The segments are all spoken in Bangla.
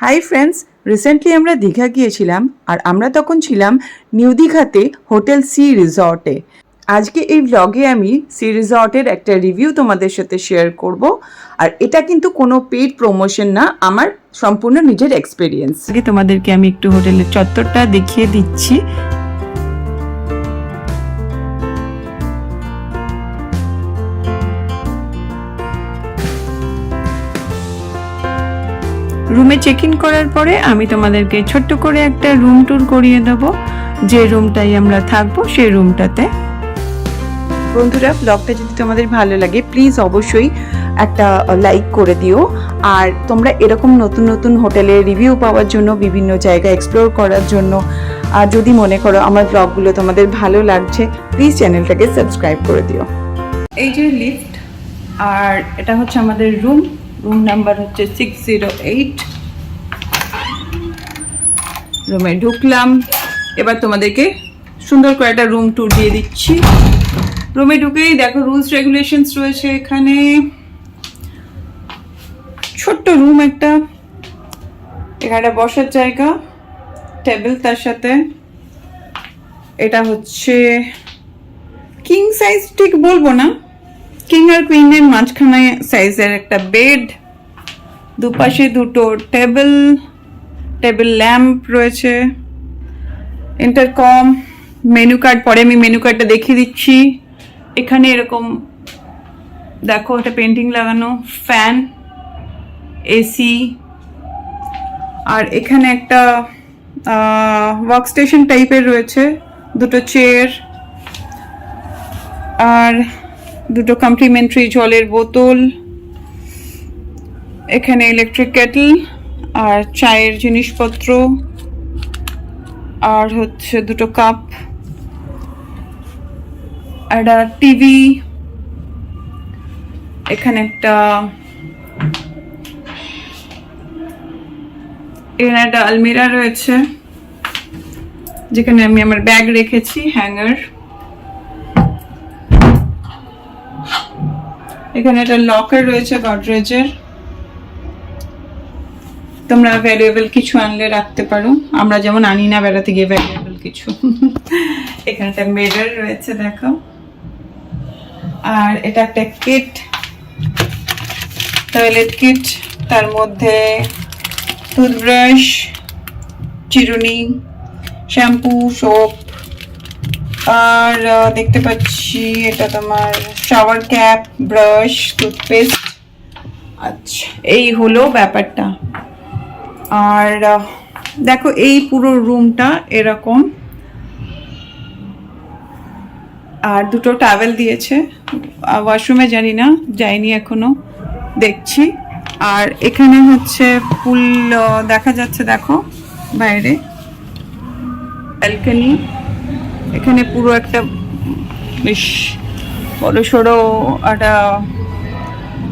হাই ফ্রেন্ডস রিসেন্টলি আমরা দীঘা গিয়েছিলাম আর আমরা তখন ছিলাম নিউ দীঘাতে হোটেল সি রিসর্টে। আজকে এই ব্লগে আমি সি রিসর্টের একটা রিভিউ তোমাদের সাথে শেয়ার করব আর এটা কিন্তু কোনো পেইড প্রমোশন না, আমার সম্পূর্ণ নিজের এক্সপিরিয়েন্স তোমাদেরকে আমি একটু হোটেলের চত্বরটা দেখিয়ে দিচ্ছি। রুমে চেক ইন করার পরে আমি তোমাদেরকে ছোট্ট করে একটা রুম ট্যুর করিয়ে দেবো। যে রুমটাই আমরা থাকব সেই রুমটাতে বন্ধুরা ব্লগটা যদি তোমাদের ভালো লাগে প্লিজ অবশ্যই একটা লাইক করে দিও। আর তোমরা এরকম নতুন নতুন হোটেলের রিভিউ পাওয়ার জন্য, বিভিন্ন জায়গা এক্সপ্লোর করার জন্য, আর যদি মনে করো আমার ব্লগগুলো তোমাদের ভালো লাগছে প্লিজ চ্যানেলটাকে সাবস্ক্রাইব করে দিও। এই যে লিফট আর এটা হচ্ছে আমাদের রুম রুম নাম্বার হচ্ছে সিক্স জিরো এইট রুমে ঢুকলাম। এবার তোমাদেরকে সুন্দর করে একটা রুম ট্যুর দিয়ে দিচ্ছি। রুমে ঢুকেই দেখো রুলস রেগুলেশনস রয়েছে এখানে। ছোট্ট রুম একটা। এখানে বসার জায়গা টেবিল তার সাথে। এটা হচ্ছে কিং সাইজ ঠিক বলব না। কিং আর কুইনের মাঝখানে সাইজের একটা বেড দুপাশে দুটো টেবিল টেবিল ল্যাম্প রয়েছে ইন্টারকম মেনু কার্ড পরে আমি মেনু কার্ডটা দেখিয়ে দিচ্ছি। এখানে এরকম, দেখো একটা পেন্টিং লাগানো ফ্যান এসি আর এখানে একটা ওয়ার্ক স্টেশন টাইপের রয়েছে, দুটো চেয়ার আর দুটো কমপ্লিমেন্টারি জলের বোতল এখানে ইলেকট্রিক কেটল আর চায়ের জিনিসপত্র আর হচ্ছে দুটো কাপ একটা টিভি এখানে একটা এখানে একটা আলমিরা রয়েছে, যেখানে আমি আমার ব্যাগ রেখেছি হ্যাঙ্গার এখানে একটা লকার রয়েছে গডরেজের তোমরা ভ্যালুয়েবল কিছু আনলে রাখতে পারো। আমরা যেমন আনি না, বেড়াতে গিয়ে ভ্যালুয়েবল কিছু। এখানে একটা মেডার রয়েছে, দেখো। আর এটা একটা কিট টয়লেট কিট তার মধ্যে টুথব্রাশ চিরুনি শ্যাম্পু সোপ আর দেখতে পাচ্ছি এটা তোমার শাওয়ার ক্যাপ ব্রাশ টুথপেস্ট আচ্ছা এই হলো ব্যাপারটা। আর দেখো এই পুরো রুমটা এরকম। আর দুটো টাওয়েল দিয়েছে। ওয়াশরুমে জানি না, যাইনি এখনও। দেখছি। আর এখানে হচ্ছে ফুল দেখা যাচ্ছে, দেখো, বাইরে। ব্যালকনি এখানে পুরো একটা, বেশ বড় সড়ো একটা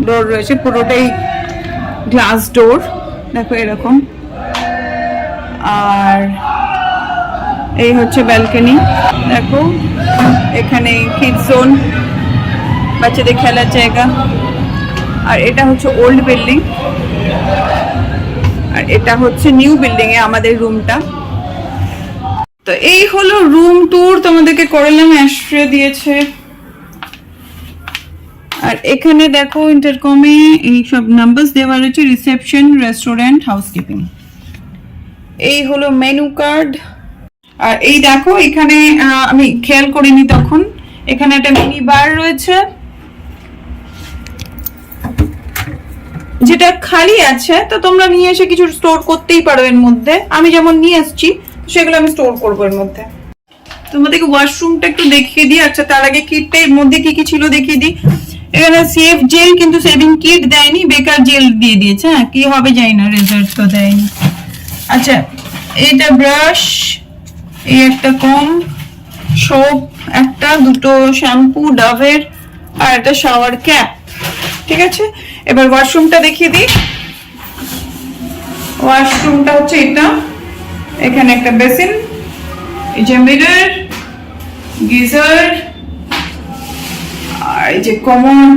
ডোর রয়েছে। পুরোটাই গ্লাস ডোর দেখো, এরকম। আর এই হচ্ছে ব্যালকনি দেখো, এখানে কিডস জোন বাচ্চাদের খেলার জায়গা। আর এটা হচ্ছে ওল্ড বিল্ডিং আর এটা হচ্ছে নিউ বিল্ডিং এ আমাদের রুমটা তো এই হলো রুম ট্যুর তোমাদেরকে করলাম অ্যাস্ট্রে দিয়েছে। আর এখানে দেখো ইন্টারকমে এই সব নাম্বারস দেওয়া রয়েছে রিসেপশন রেস্টুরেন্ট হাউসকিপিং এই হলো মেনু কার্ড আর এই দেখো, এখানে আমি খেয়াল করিনি তখন, এখানে একটা মিনি বার রয়েছে। যেটা খালি আছে, তো তোমরা নিয়ে এসে কিছু স্টোর করতেই পারো এর মধ্যে। আমি যেমন নিয়ে আসছি সেগুলো আমি স্টোর করব এর মধ্যে। তোমাদেরকে ওয়াশরুমটা একটু দেখিয়ে দিই আচ্ছা তার আগে কিটটা এর মধ্যে কি কি ছিল দেখিয়ে দিই। এখানে সেফ জেল কিন্তু সেভিং কিট দেয়নি, বেকার জেল দিয়ে দিয়েছে। হ্যাঁ কি হবে জানি না রেজাল্ট তো দেয়নি। আচ্ছা এটা ব্রাশ এই একটা কম সোপ একটা, দুটো শ্যাম্পু ডাভের আর একটা শাওয়ার ক্যাপ ঠিক আছে? এবার ওয়াশরুমটা দেখিয়ে দিই। ওয়াশরুমটা হচ্ছে এটা। এখানে একটা বেসিন এই যে মিরর গিজার এই যে কমন।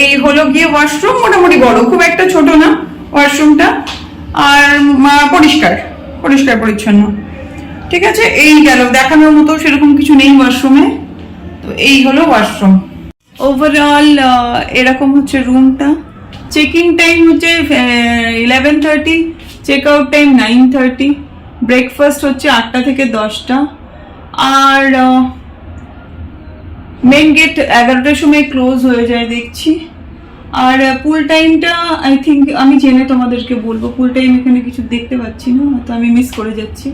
এই হলো গিয়ে ওয়াশরুম মোটামুটি বড়, খুব একটা ছোট না ওয়াশরুমটা আর পরিষ্কার পরিষ্কার পরিচ্ছন্ন। ঠিক আছে, এই গেল, দেখানোর মতো সেরকম কিছু নেই ওয়াশরুমে তো এই হলো ওয়াশরুম ওভারঅল এরকম হচ্ছে রুমটা চেক ইন টাইম হচ্ছে eleven thirty check out time nine thirty breakfast হচ্ছে আটটা থেকে দশটা। আর মেন গেট এগারোটার সময় ক্লোজ হয়ে যায় দেখছি। আর পুল টাইমটা আই থিঙ্ক আমি জেনে তোমাদেরকে বলব পুল টাইম এখানে কিছু দেখতে পাচ্ছি না, হয়তো আমি মিস করে যাচ্ছি।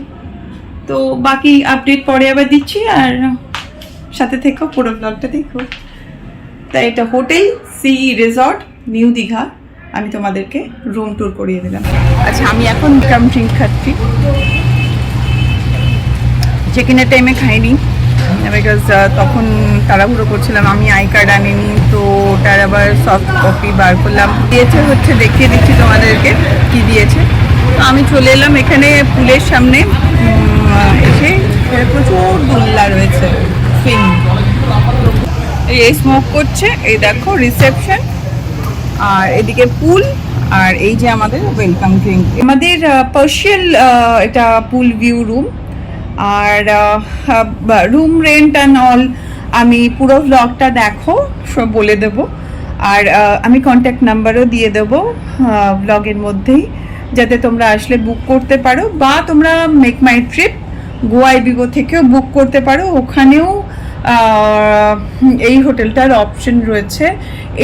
তো বাকি আপডেট পরে আবার দিচ্ছি, আর সাথে থেকো পুরো ব্লগটা দেখো। তাই এটা hotel, sea resort, new Digha. আমি তোমাদেরকে রুম ট্যুর করিয়ে দিলাম। আচ্ছা আমি এখন ড্রিঙ্ক খাচ্ছি। চেক ইনের টাইমে খাইনি। বিকজ তখন তাড়াহুড়ো করছিলাম, আমি আই কার্ড আনিনি, তো ওটার আবার সফট কপি বার করলাম। দিয়েছে হচ্ছে, দেখিয়ে দিচ্ছি তোমাদেরকে কি দিয়েছে। তো আমি চলে এলাম এখানে পুলের সামনে এসে প্রচুর দোল্লা রয়েছে ফিন এই স্মোক করছে, এই দেখো রিসেপশন আর এদিকে পুল, আর এই যে আমাদের ওয়েলকাম ড্রিঙ্ক আমাদের পার্সিয়াল এটা পুল ভিউ রুম আর রুম রেন্ট অ্যান্ড অল আমি পুরো ব্লগটা দেখো, সব বলে দেব। আর আমি কন্ট্যাক্ট নাম্বারও দিয়ে দেবো ব্লগের মধ্যেই, যাতে তোমরা আসলে বুক করতে পারো বা তোমরা মেক মাই ট্রিপ গোয়াই বিগো থেকেও বুক করতে পারো। ওখানেও এই হোটেলটার অপশন রয়েছে।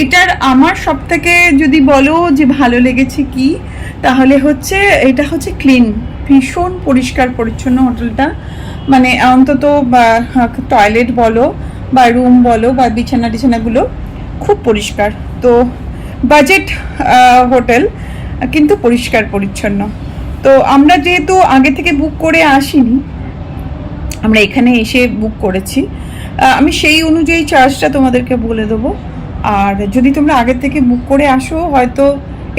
এটার আমার সব থেকে যদি বলো যে ভালো লেগেছে কি, তাহলে হচ্ছে, এটা হচ্ছে ক্লিন ভীষণ পরিষ্কার পরিচ্ছন্ন হোটেলটা। মানে অন্তত টয়লেট বলো, বা রুম বলো, বা, বিছানা টিছানাগুলো খুব পরিষ্কার। তো বাজেট হোটেল, কিন্তু পরিষ্কার পরিচ্ছন্ন। তো আমরা যেহেতু আগে থেকে বুক করে আসিনি, আমরা এখানে এসে বুক করেছি। আমি সেই অনুযায়ী চার্জটা তোমাদেরকে বলে দেবো। আর যদি তোমরা আগে থেকে বুক করে আসো, হয়তো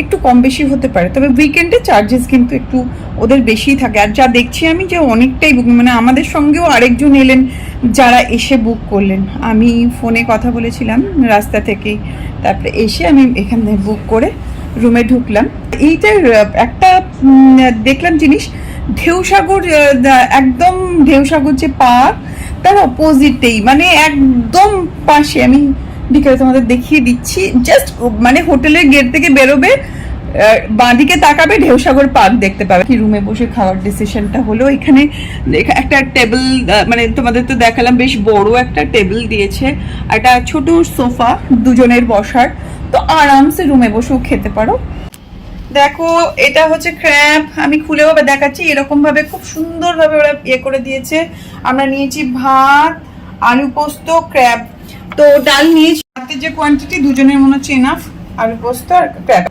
একটু কম বেশি হতে পারে। তবে উইকেন্ডে চার্জেস কিন্তু একটু ওদের বেশিই থাকে। আর যা দেখছি আমি যে অনেকটাই বুকিং মানে আমাদের সঙ্গেও আরেকজন এলেন যারা এসে বুক করলেন। আমি ফোনে কথা বলেছিলাম রাস্তা থেকেই। তারপরে এসে আমি এখানে বুক করে রুমে ঢুকলাম। এইটার, একটা দেখলাম জিনিস, ঢেউসাগর একদম ঢেউসাগর যে পার্ক তার অপোজিটেই মানে একদম পাশে। আমি বিকেলে তোমাদের দেখিয়ে দিচ্ছি জাস্ট মানে হোটেলের গেট থেকে বেরোবে বাঁদিকে তাকাবে, ঢেউসাগর পার্ক দেখতে পাবে। কি রুমে বসে খাওয়ার ডিসিশনটা হলো। এখানে একটা টেবিল মানে তোমাদের তো দেখালাম, বেশ বড় একটা টেবিল দিয়েছে একটা ছোট সোফা দুজনের বসার। তো আরামসে রুমে বসেও খেতে পারো। দেখো, এটা হচ্ছে ক্র্যাব আমি খুলেও দেখাচ্ছি এরকম ভাবে খুব সুন্দর ভাবে ওরা ইয়ে করে দিয়েছে। আমরা নিয়েছি ভাত, আলু পোস্ত ক্র্যাব তো ডাল নিয়েছি। যে কোয়ান্টিটি দুজনের মনে হচ্ছে এনাফ আলু পোস্ত আর ক্র্যাব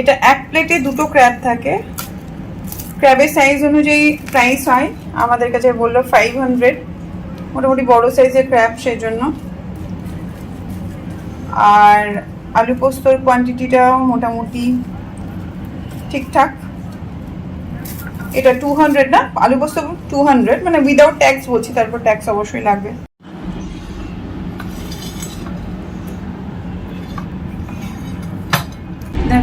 এটা এক প্লেটে দুটো ক্র্যাব থাকে। ক্র্যাবের সাইজ অনুযায়ী প্রাইস হয়। আমাদের কাছে বলল ফাইভ হান্ড্রেড মোটামুটি বড় সাইজের ক্র্যাব সেই জন্য আর আলু পোস্তর কোয়ান্টিটিটাও মোটামুটি ঠিকঠাক। এটা টু হান্ড্রেড না? আলু পোস্ত টু হান্ড্রেড মানে উইদাউট ট্যাক্স বলছি, তারপর ট্যাক্স অবশ্যই লাগবে।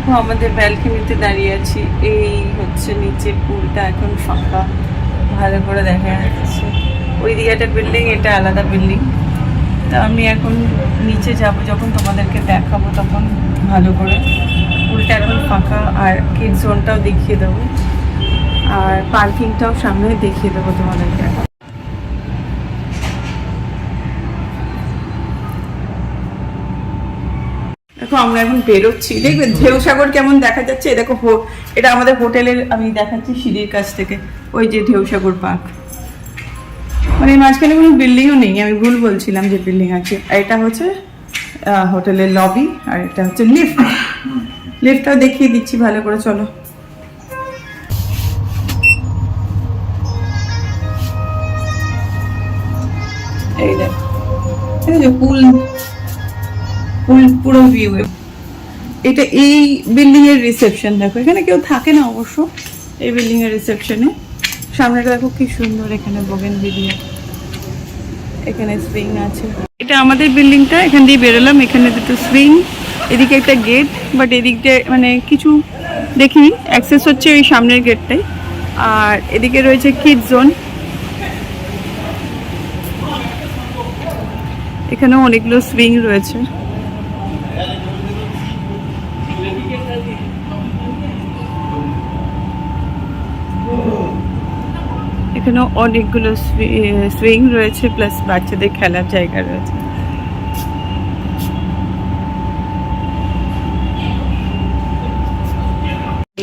দেখো আমাদের ব্যালকনিতে দাঁড়িয়ে আছি। এই হচ্ছে নিচে পুলটা এখন ফাঁকা। ভালো করে দেখা যাচ্ছে। ওই দিকে একটা বিল্ডিং এটা আলাদা বিল্ডিং তা আমি এখন নিচে যাব যখন তোমাদেরকে দেখাবো তখন ভালো করে। পুলটা এখন ফাঁকা, আর কিড জোনটাও দেখিয়ে দেবো। আর পার্কিংটাও সামনে দেখিয়ে দেবো তোমাদেরকে দেখো আমরা এখন বেরোচ্ছি। দেখবে ঢেউসাগর কেমন দেখা যাচ্ছে? দেখো এটা আমাদের হোটেলের আমি দেখাচ্ছি সিঁড়ির কাছ থেকে। ওই যে ঢেউসাগর পার্ক। মানে মাঝখানে কোনো বিল্ডিংও নেই আমি ভুল বলছিলাম যে বিল্ডিং আছে। আর এটা হচ্ছে হোটেলের লবি আর এটা হচ্ছে লিফট। লিফটটাও দেখিয়ে দিচ্ছি ভালো করে চলো। এই দেখ। পুল। পুল পুরো ভিউ এটা এই বিল্ডিং এর রিসেপশন দেখো। এখানে কেউ থাকে না অবশ্য এই বিল্ডিং এর রিসেপশনে সামনেটা দেখো কি সুন্দর এখানে বোগেন ভিডিও এখানে সুইং আছে। এটা আমাদের বিল্ডিংটা এখান দিয়ে বেরোলাম। এখানে দুটো সুইং এদিকে একটা গেট বাট এদিকটা মানে কিছু দেখিনি। অ্যাক্সেস হচ্ছে ওই সামনের গেটটাই আর এদিকে রয়েছে কিড জোন এখানেও অনেকগুলো সুইং রয়েছে। এখানেও অনেকগুলো সুইং রয়েছে প্লাস বাচ্চাদের খেলার জায়গা রয়েছে।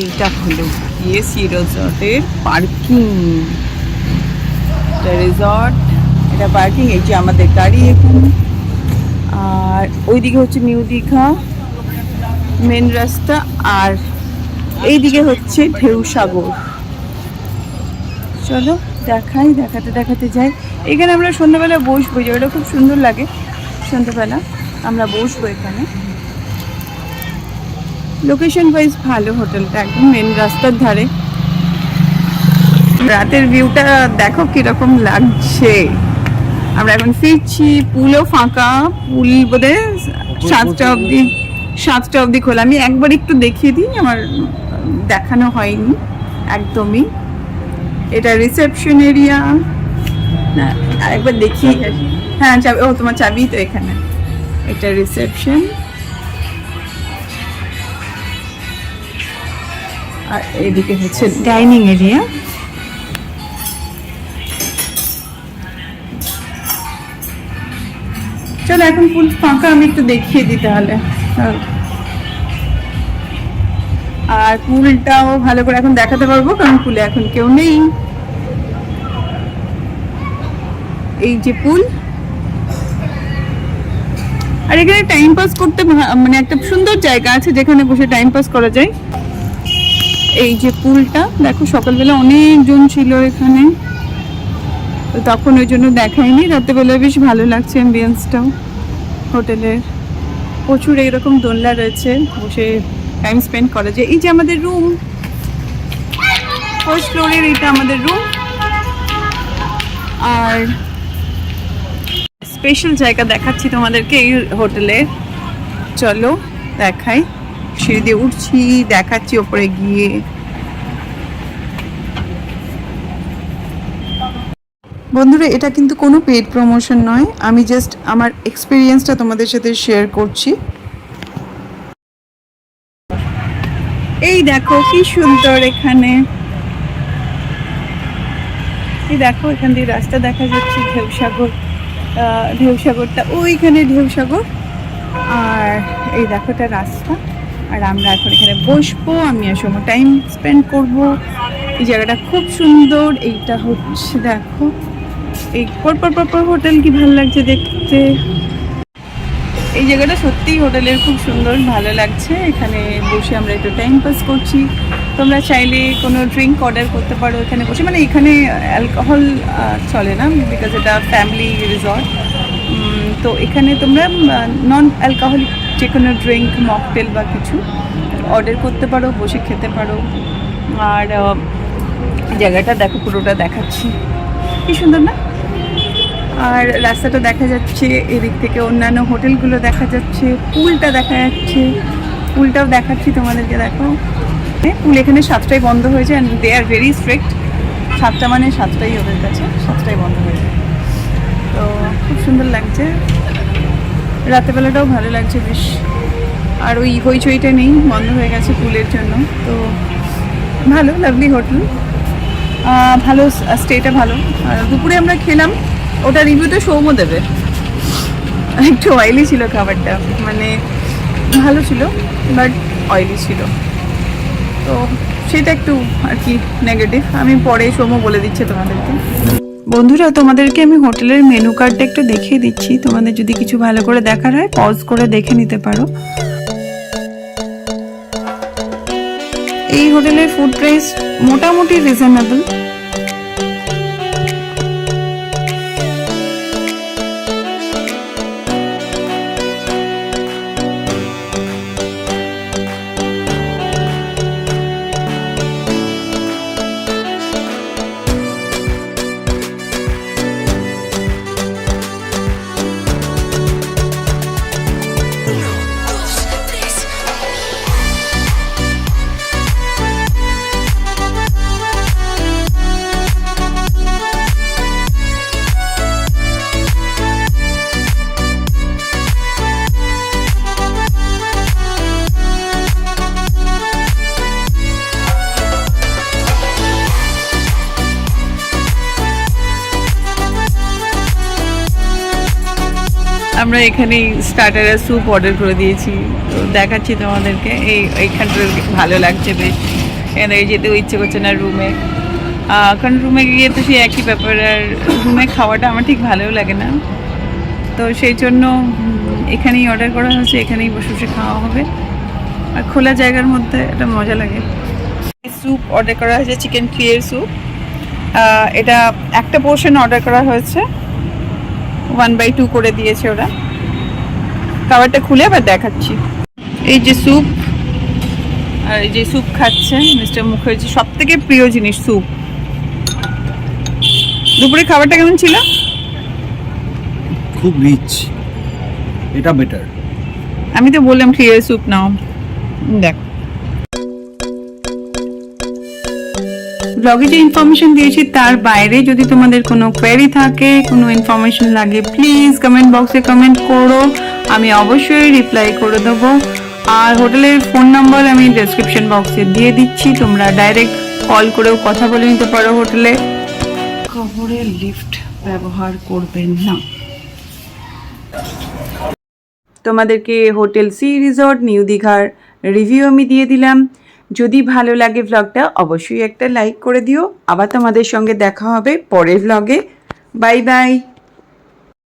এইটা হলো ইয়েসি রিসর্টের পার্কিং। রিসর্ট এটা পার্কিং, এই যে আমাদের গাড়ি এখানে। আর ওইদিকে হচ্ছে নিউ দীঘা মেন রাস্তা, আর এইদিকে হচ্ছে ঢেউ সাগর চলো, দেখাই, দেখাতে দেখাতে যাই। এখানে আমরা সন্ধ্যাবেলা বসবো জায়গাটা খুব সুন্দর লাগে। সন্ধ্যাবেলা আমরা বসবো এখানে। লোকেশন ওয়াইজ ভালো হোটেলটা একদম মেন রাস্তার ধারে। রাতের ভিউটা দেখো কীরকম লাগছে। আমরা এখন ফিরছি, পুলও ফাঁকা, পুল বোধহয় সাতটা অবধি সাতটা অবধি খোলা। আমি একবার একটু দেখিয়ে দিই, আমার দেখানো হয়নি, একদমই। এটা রিসেপশন এরিয়া না একবার দেখি। হ্যাঁ চাবি ও তোমার চাবি তো এখানে। এটা রিসেপশন আর এদিকে হচ্ছে ডাইনিং এরিয়া চলো এখন ফুল ফাঁকা আমি একটু দেখিয়ে দিই তাহলে। আর পুলটাও ভালো করে এখন দেখাতে পারব, কারণ পুলে এখন কেউ নেই। এই যে পুল আর এখানে টাইম পাস করতে মানে একটা সুন্দর জায়গা আছে যেখানে বসে টাইম পাস করা যায়। এই যে পুলটা দেখো সকালবেলা অনেকজন ছিল এখানে। তো তখন ওই জন্য দেখাইনি, রাত্রেবেলা বেশ ভালো লাগছে অ্যাম্বিয়েন্সটাও হোটেলের প্রচুর এইরকম দোলনা রয়েছে, বসে টাইম স্পেন্ড করা যায়। এই যে আমাদের রুম ফার্স্ট ফ্লোরের এটা আমাদের রুম আর স্পেশাল জায়গা দেখাচ্ছি তোমাদেরকে এই হোটেলে চলো, দেখাই। সিঁড়ি দিয়ে উঠছি, দেখাচ্ছি ওপরে গিয়ে। বন্ধুরা, এটা কিন্তু কোনো পেড প্রমোশন নয়। আমি জাস্ট আমার এক্সপিরিয়েন্সটা তোমাদের সাথে শেয়ার করছি। দেখো, কি সুন্দর এখানে। দেখো, এখান দিয়ে রাস্তা দেখা যাচ্ছে ঢেউসাগর। ঢেউসাগরটা, ওইখানে ঢেউসাগর। আর এই দেখো, এটা রাস্তা। আর আমরা এখন এখানে বসবো। আমি সময় টাইম স্পেন্ড করব। এই জায়গাটা খুব সুন্দর। এইটা হচ্ছে, দেখো। এই পরপর পরপর হোটেল কি ভালো লাগছে দেখতে? জায়গাটা সত্যিই হোটেলের খুব সুন্দর, ভালো লাগছে। এখানে বসে আমরা একটু টাইম পাস করছি। তোমরা চাইলে কোনো ড্রিঙ্ক অর্ডার করতে পারো এখানে বসে। মানে এখানে অ্যালকোহল চলে না বিকজ এটা ফ্যামিলি রিসর্ট তো এখানে তোমরা নন অ্যালকোহলিক যে কোনো ড্রিঙ্ক মকটেল বা কিছু অর্ডার করতে পারো, বসে খেতে পারো। আর জায়গাটা দেখো, পুরোটা দেখাচ্ছি। কি সুন্দর না? আর রাস্তাটা দেখা যাচ্ছে, এদিক থেকে অন্যান্য হোটেলগুলো দেখা যাচ্ছে, পুলটা দেখা যাচ্ছে। পুলটাও দেখাচ্ছি তোমাদেরকে, দেখো। পুল এখানে সাতটায় বন্ধ হয়েছে and they are very strict সাতটা মানে সাতটাই ওদের কাছে, সাতটায় বন্ধ হয়ে যায়। তো খুব সুন্দর লাগছে। রাতেবেলাটাও ভালো লাগছে বেশ। আর ওই হইচইটা নেই, বন্ধ হয়ে গেছে পুলের জন্য। তো ভালো লাভলি হোটেল। ভালো, স্টেটা ভালো। আর দুপুরে আমরা খেলাম। ওটা রিভিউটা সৌম্য দেবে। একটু অয়েলি ছিল খাবারটা মানে ভালো ছিল বাট অয়েলি ছিল। তো সেটা একটু আর কি নেগেটিভ আমি পরে সৌম্য বলে দিচ্ছে তোমাদেরকে। বন্ধুরা, তোমাদেরকে আমি হোটেলের মেনু কার্ডটা একটু দেখিয়ে দিচ্ছি। তোমাদের যদি কিছু ভালো করে দেখার হয় পজ করে দেখে নিতে পারো। এই হোটেলের ফুড প্রাইস মোটামুটি রিজনেবল আমরা এখানেই স্টার্টার স্যুপ অর্ডার করে দিয়েছি। তো দেখাচ্ছি তোমাদেরকে। এই এইখানটা ভালো লাগছে বেশ। এখানে যেতেও ইচ্ছে করছে না রুমে কারণ রুমে গিয়ে তো সেই একই ব্যাপার, আর রুমে খাওয়াটা আমার ঠিক ভালোও লাগে না। তো সেই জন্য এখানেই অর্ডার করা হয়েছে, এখানেই বসে বসে খাওয়া হবে। আর খোলা জায়গার মধ্যে এটা মজা লাগে। স্যুপ অর্ডার করা হয়েছে চিকেন ক্রিয়ের স্যুপ এটা একটা পোর্শন অর্ডার করা হয়েছে। ওয়ান বাই টু করে দিয়েছে ওরা। খাবারটা খুলে আবার দেখাচ্ছি। এই যে স্যুপ আর এই যে স্যুপ খাচ্ছে মিস্টার মুখার্জি সব থেকে প্রিয় জিনিস স্যুপ দুপুরে খাবারটা কেমন ছিল? খুব রিচ এটা বেটার আমি তো বললাম ক্লিয়ার স্যুপ নাও। দেখ। ব্লগে যে ইনফরমেশন দিয়েছি তার বাইরে যদি তোমাদের কোনো কোয়েরি থাকে কোনো ইনফরমেশন লাগে প্লিজ কমেন্ট বক্সে কমেন্ট করো। আমি অবশ্যই রিপ্লাই করে দেবো। আর হোটেলের ফোন নাম্বার আমি ডেসক্রিপশন বক্সে দিয়ে দিচ্ছি। তোমরা ডাইরেক্ট কল করেও কথা বলে নিতে পারো হোটেলে। খবরে লিফট ব্যবহার করবেন না। তোমাদেরকে হোটেল সি রিসর্ট নিউ দীঘার রিভিউ আমি দিয়ে দিলাম। যদি ভালো লাগে ভ্লগটা অবশ্যই একটা লাইক করে দিও। আবার তোমাদের সঙ্গে দেখা হবে পরের ভ্লগে বাই বাই